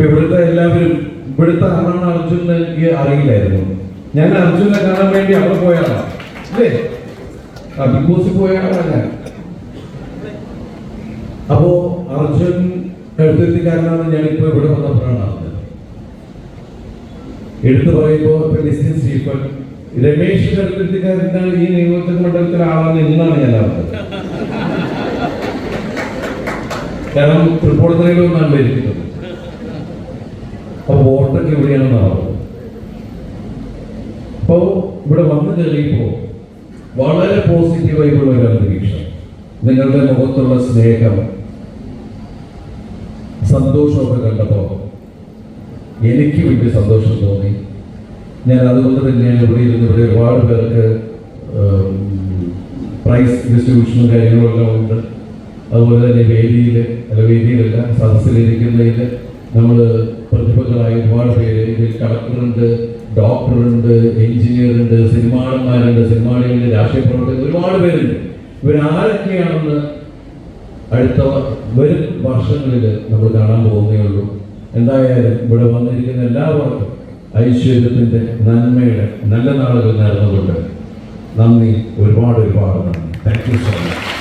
ഇപ്പൊ ഇവിടുത്തെ എല്ലാവരും ഇവിടുത്തെ ആളാണ് അർജുൻ എനിക്ക് അറിയില്ലായിരുന്നു. ഞാൻ അർജുനെ കാണാൻ വേണ്ടി അവിടെ പോയാളാ അല്ലേ? ബിഗ് ബോസിൽ പോയ ഞാൻ. അപ്പോ അർജുൻ എഴുത്തുകാരനാണെന്ന് ഞാനിപ്പോ ഇവിടെ വന്നപ്പോഴാണ് എടുത്തു പറയുമ്പോ ഇപ്പൊ ലിസ്റ്റിൻ സ്റ്റീഫൻ രമേശ് എഴുത്തുകാരനാണ് ഈ നിയോജക മണ്ഡലത്തിലെ ആളാണ് എന്നാണ് ഞാൻ അറിഞ്ഞത്. കാരണം തൃപ്പൂണിത്തുറയിലൊന്നാണ് ഇരിക്കുന്നത് അപ്പൊ വോട്ടൊക്കെ എവിടെയാണെന്ന് അറിഞ്ഞത് അപ്പോ ഇവിടെ വന്നു കയറിയപ്പോ വളരെ പോസിറ്റീവായിട്ടുള്ള ഒരു അന്തരീക്ഷം. നിങ്ങളുടെ മുഖത്തുള്ള സ്നേഹം സന്തോഷമൊക്കെ കണ്ടപ്പോ എനിക്ക് വലിയ സന്തോഷം തോന്നി. ഞാൻ അതുകൊണ്ട് തന്നെ ഇവിടെ ഇരുന്ന് ഇവിടെ ഒരുപാട് പേർക്ക് പ്രൈസ് ഡിസ്ട്രിബ്യൂഷനും കാര്യങ്ങളെല്ലാം ഉണ്ട്. അതുപോലെ തന്നെ വേദിയിൽ അല്ല വേദിയിലല്ല സദസ്സിലിരിക്കുന്നതിൽ നമ്മൾ പ്രതിഭകളായ കളക്ടറുണ്ട് ഡോക്ടറുണ്ട് എഞ്ചിനീയറുണ്ട് സിനിമാടന്മാരുണ്ട് സിനിമാടികളുണ്ട് രാഷ്ട്രീയ പ്രവർത്തകർ ഒരുപാട് പേരുണ്ട്. ഇവരാരൊക്കെയാണെന്ന് അടുത്ത വരും വർഷങ്ങളിൽ നമ്മൾ കാണാൻ പോകുന്നേ ഉള്ളൂ. എന്തായാലും ഇവിടെ വന്നിരിക്കുന്ന എല്ലാവർക്കും ഐശ്വര്യത്തിന്റെ നന്മയുടെ നല്ല നാളുകൾ നേർന്നുകൊണ്ട് നന്ദി ഒരുപാട് ഒരുപാട് നന്ദി. Thank you so much